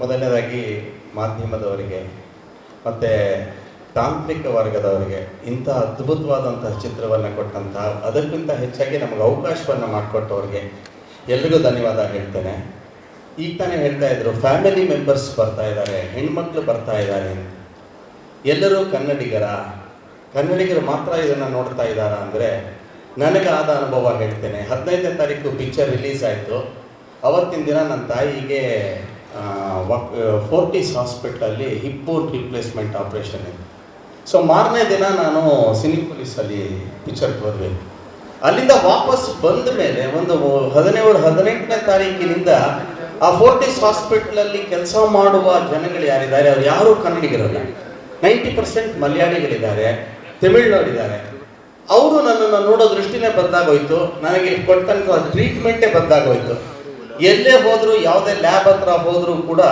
ಮೊದಲನೇದಾಗಿ ಮಾಧ್ಯಮದವರಿಗೆ, ಮತ್ತು ತಾಂತ್ರಿಕ ವರ್ಗದವರಿಗೆ ಇಂಥ ಅದ್ಭುತವಾದಂತಹ ಚಿತ್ರವನ್ನು ಕೊಟ್ಟಂತಹ ಅದಕ್ಕಿಂತ ಹೆಚ್ಚಾಗಿ ನಮಗೆ ಅವಕಾಶವನ್ನು ಮಾಡಿಕೊಟ್ಟವ್ರಿಗೆ ಎಲ್ರಿಗೂ ಧನ್ಯವಾದ ಹೇಳ್ತೇನೆ. ಈಗ ತಾನೇ ಹೇಳ್ತಾ ಇದ್ರು ಫ್ಯಾಮಿಲಿ ಮೆಂಬರ್ಸ್ ಬರ್ತಾ ಇದ್ದಾರೆ ಹೆಣ್ಮಕ್ಳು ಬರ್ತಾ ಇದ್ದಾರೆ. ಎಲ್ಲರೂ ಕನ್ನಡಿಗರ, ಕನ್ನಡಿಗರು ಮಾತ್ರ ಇದನ್ನು ನೋಡ್ತಾ ಇದ್ದಾರಾ ಅಂದರೆ ನನಗಾದ ಅನುಭವ ಹೇಳ್ತೇನೆ. ಹದಿನೈದನೇ ತಾರೀಕು ಪಿಕ್ಚರ್ ರಿಲೀಸ್ ಆಯಿತು. ಅವತ್ತಿನ ದಿನ ನನ್ನ ತಾಯಿಗೆ ಫೋರ್ಟಿಸ್ ಹಾಸ್ಪಿಟ್ಲಲ್ಲಿ ಹಿಪ್ ಬೋನ್ ರಿಪ್ಲೇಸ್ಮೆಂಟ್ ಆಪ್ರೇಷನ್ ಇದೆ ಸೊ ಮಾರನೇ ದಿನ ನಾನು ಸಿನಿಪೊಲೀಸಲ್ಲಿ ಪಿಕ್ಚರ್ಗೆ ಬರಬೇಕು ಅಲ್ಲಿಂದ ವಾಪಸ್ ಬಂದ ಮೇಲೆ ಒಂದು ಹದಿನೇಳು, ಹದಿನೆಂಟನೇ ತಾರೀಕಿನಿಂದ ಆ ಫೋರ್ಟಿಸ್ ಹಾಸ್ಪಿಟ್ಲಲ್ಲಿ ಕೆಲಸ ಮಾಡುವ ಜನಗಳು ಯಾರಿದ್ದಾರೆ, ಅವ್ರು ಯಾರೂ ಕನ್ನಡಿಗರಲ್ಲ. ನೈಂಟಿ ಪರ್ಸೆಂಟ್ ಮಲಯಾಳಿಗಳಿದ್ದಾರೆ ತಮಿಳ್ನವರಿದ್ದಾರೆ ಅವರು ನನ್ನನ್ನು ನೋಡೋ ದೃಷ್ಟಿನೇ ಬದಲಾಗೋಯ್ತು ನನಗೆ ಕೊಟ್ಟಂತ ಟ್ರೀಟ್ಮೆಂಟೇ ಬದಲಾಗೋಯ್ತು ಎಲ್ಲೇ ಹೋದ್ರು, ಯಾವುದೇ ಲ್ಯಾಬ್ ಹತ್ರ ಹೋದರೂ ಕೂಡ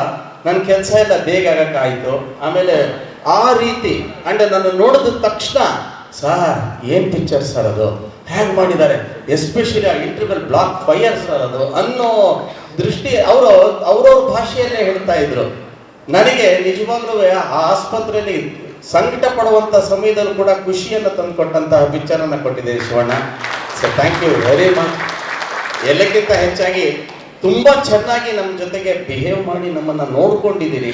ನನ್ನ ಕೆಲಸ ಎಲ್ಲ ಬೇಗ ಆಗಕ್ಕಾಯ್ತು. ಆಮೇಲೆ ಆ ರೀತಿ ಅಂಡ್ ನನ್ನ ನೋಡಿದ ತಕ್ಷಣ, ಸರ್, ಏನ್ ಪಿಕ್ಚರ್ ಸರ್ ಅದು? ಹ್ಯಾಂಗ್ ಮಾಡಿದ್ದಾರೆ ಎಸ್ಪೆಷಲಿ ಆ ಇಂಟರ್ವಲ್ ಬ್ಲಾಕ್ ಫೈರ್ ಸರ್ ಅದು? ಅನ್ನೋ ದೃಷ್ಟಿ ಅವರು, ಅವ್ರವ್ರ ಭಾಷೆಯಲ್ಲೇ ಹೇಳ್ತಾ ಇದ್ರು. ನನಗೆ ನಿಜವಾಗ್ಲೂ ಆ ಆಸ್ಪತ್ರೆಯಲ್ಲಿ ಸಂಕಟ ಪಡುವಂತ ಸಮಯದಲ್ಲೂ ಕೂಡ ಖುಷಿಯನ್ನು ತಂದುಕೊಟ್ಟಂತಹ ಪಿಕ್ಚರ್ ಅನ್ನ ಕೊಟ್ಟಿದ್ದೀರಿ Shivanna. So thank you very much ಎಲ್ಲಕ್ಕಿಂತ ಹೆಚ್ಚಾಗಿ ತುಂಬಾ ಚೆನ್ನಾಗಿ ನಮ್ಮ ಜೊತೆಗೆ ಬಿಹೇವ್ ಮಾಡಿ ನಮ್ಮನ್ನ ನೋಡ್ಕೊಂಡಿದ್ದೀರಿ.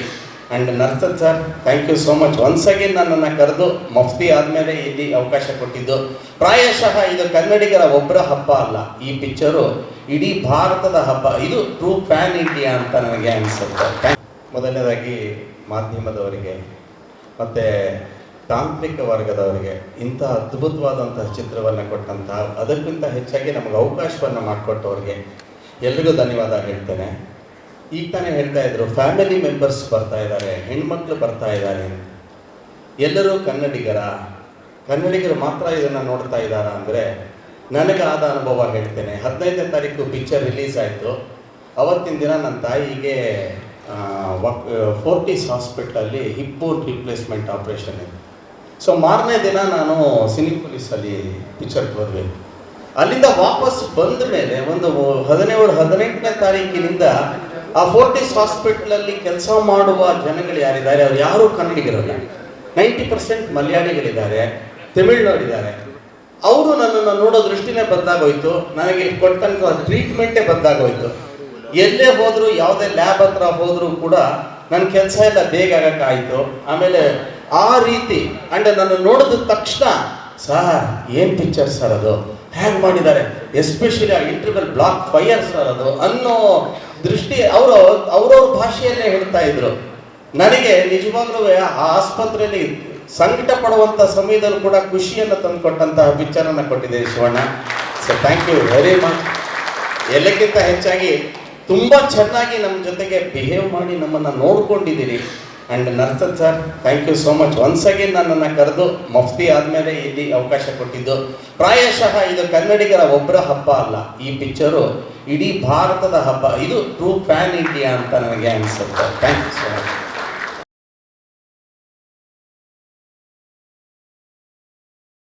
And ನರ್ಸನ್ sir thank you so much once again ನನ್ನನ್ನು ಕರೆದು ಮಫ್ತಿ ಆದಮೇಲೆ ಇಲ್ಲಿ ಅವಕಾಶ ಕೊಟ್ಟಿದ್ದು. ಪ್ರಾಯಶಃ ಇದು ಕನ್ನಡಿಗರ ಒಬ್ಬರ ಹಬ್ಬ ಅಲ್ಲ. ಈ ಪಿಕ್ಚರು ಇಡೀ ಭಾರತದ ಹಬ್ಬ. ಇದು ಟ್ರೂ ಪ್ಯಾನ್ ಇಂಡಿಯಾ ಅಂತ ನನಗೆ ಅನಿಸುತ್ತೆ. ಮೊದಲನೇದಾಗಿ ಮಾಧ್ಯಮದವರಿಗೆ ಮತ್ತು ತಾಂತ್ರಿಕ ವರ್ಗದವರಿಗೆ ಇಂಥ ಅದ್ಭುತವಾದಂತಹ ಚಿತ್ರವನ್ನು ಕೊಟ್ಟಂತಹ, ಅದಕ್ಕಿಂತ ಹೆಚ್ಚಾಗಿ ನಮಗೆ ಅವಕಾಶವನ್ನು ಮಾಡಿಕೊಟ್ಟವ್ರಿಗೆ ಎಲ್ರಿಗೂ ಧನ್ಯವಾದ ಹೇಳ್ತೇನೆ. ಈಗ ತಾನೇ ಹೇಳ್ತಾ ಇದ್ರು ಫ್ಯಾಮಿಲಿ ಮೆಂಬರ್ಸ್ ಬರ್ತಾ ಇದ್ದಾರೆ, ಹೆಣ್ಮಕ್ಳು ಬರ್ತಾ ಇದ್ದಾರೆ. ಎಲ್ಲರೂ ಕನ್ನಡಿಗರ, ಕನ್ನಡಿಗರು ಮಾತ್ರ ಇದನ್ನು ನೋಡ್ತಾ ಇದ್ದಾರಾ ಅಂದರೆ ನನಗಾದ ಅನುಭವ ಹೇಳ್ತೇನೆ. ಹದಿನೈದನೇ ತಾರೀಕು ಪಿಕ್ಚರ್ ರಿಲೀಸ್ ಆಯಿತು. ಅವತ್ತಿನ ದಿನ ನನ್ನ ತಾಯಿಗೆ ಫೋರ್ಟಿಸ್ ಹಾಸ್ಪಿಟ್ಲಲ್ಲಿ ಹಿಪ್ ಬೋನ್ ರಿಪ್ಲೇಸ್ಮೆಂಟ್ ಆಪ್ರೇಷನ್ ಇದೆ ಸೊ ಮಾರನೇ ದಿನ ನಾನು ಸಿನಿಪೊಲೀಸಲ್ಲಿ ಪಿಕ್ಚರ್ಗೆ ಹೋದ್ವಿ ಅಲ್ಲಿಂದ ವಾಪಸ್ ಬಂದ ಮೇಲೆ ಒಂದು ಹದಿನೇಳು, ಹದಿನೆಂಟನೇ ತಾರೀಕಿನಿಂದ ಆ ಫೋರ್ಟಿಸ್ ಹಾಸ್ಪಿಟ್ಲಲ್ಲಿ ಕೆಲಸ ಮಾಡುವ ಜನಗಳು ಯಾರಿದ್ದಾರೆ, ಅವ್ರು ಯಾರೂ ಕನ್ನಡಿಗರಲ್ಲ. ನೈಂಟಿ ಪರ್ಸೆಂಟ್ ಮಲಯಾಳಿಗಳಿದ್ದಾರೆ ತಮಿಳ್ನವರಿದ್ದಾರೆ ಅವರು ನನ್ನನ್ನು ನೋಡೋ ದೃಷ್ಟಿನೇ ಬದಲಾಗೋಯ್ತು ನನಗೆ ಕೊಟ್ಟಂತ ಟ್ರೀಟ್ಮೆಂಟೇ ಬದಲಾಗೋಯ್ತು ಎಲ್ಲೇ ಹೋದರೂ, ಯಾವುದೇ ಲ್ಯಾಬ್ ಹತ್ರ ಹೋದರೂ ಕೂಡ ನನ್ನ ಕೆಲಸ ಎಲ್ಲ ಬೇಗ ಆಗಕ್ಕಾಯ್ತು. ಆಮೇಲೆ ಆ ರೀತಿ ಅಂಡ್ ನನ್ನ ನೋಡಿದ ತಕ್ಷಣ, ಸರ್, ಏನು ಪಿಕ್ಚರ್ ಸರ್ ಅದು? ಹೇಗೆ ಮಾಡಿದ್ದಾರೆ? ಎಸ್ಪೆಷಲಿ ಆ ಇಂಟರ್ನಲ್ ಬ್ಲಾಕ್ ಫೈರ್ ಸರ್ ಅದು ಅನ್ನೋ ದೃಷ್ಟಿ ಅವರು ಅವ್ರವ್ರ ಭಾಷೆಯಲ್ಲೇ ಹೇಳ್ತಾ ಇದ್ರು. ನನಗೆ ನಿಜವಾಗ್ಲೂ ಆ ಆಸ್ಪತ್ರೆಯಲ್ಲಿ ಸಂಕಟ ಪಡುವಂತ ಸಮಯದಲ್ಲೂ ಕೂಡ ಖುಷಿಯನ್ನು ತಂದುಕೊಟ್ಟಂತಹ ಪಿಕ್ಚರ್ ಕೊಟ್ಟಿದೆ Shivanna. So thank you very much ಎಲ್ಲಕ್ಕಿಂತ ಹೆಚ್ಚಾಗಿ ತುಂಬಾ ಚೆನ್ನಾಗಿ ನಮ್ಮ ಜೊತೆಗೆ ಬಿಹೇವ್ ಮಾಡಿ ನಮ್ಮನ್ನ ನೋಡ್ಕೊಂಡಿದ್ದೀರಿ. And ನರ್ಸನ್ sir thank you so much once again ನನ್ನನ್ನು ಕರೆದು ಮಫ್ತಿ ಆದಮೇಲೆ ಇಲ್ಲಿ ಅವಕಾಶ ಕೊಟ್ಟಿದ್ದು. ಪ್ರಾಯಶಃ ಇದು ಕನ್ನಡಿಗರ ಒಬ್ಬರ ಹಬ್ಬ ಅಲ್ಲ. ಈ ಪಿಕ್ಚರು ಇಡೀ ಭಾರತದ ಹಬ್ಬ. ಇದು ಟ್ರೂ ಪ್ಯಾನ್ ಇಂಡಿಯಾ ಅಂತ ನನಗೆ ಅನಿಸುತ್ತೆ. Thank you so much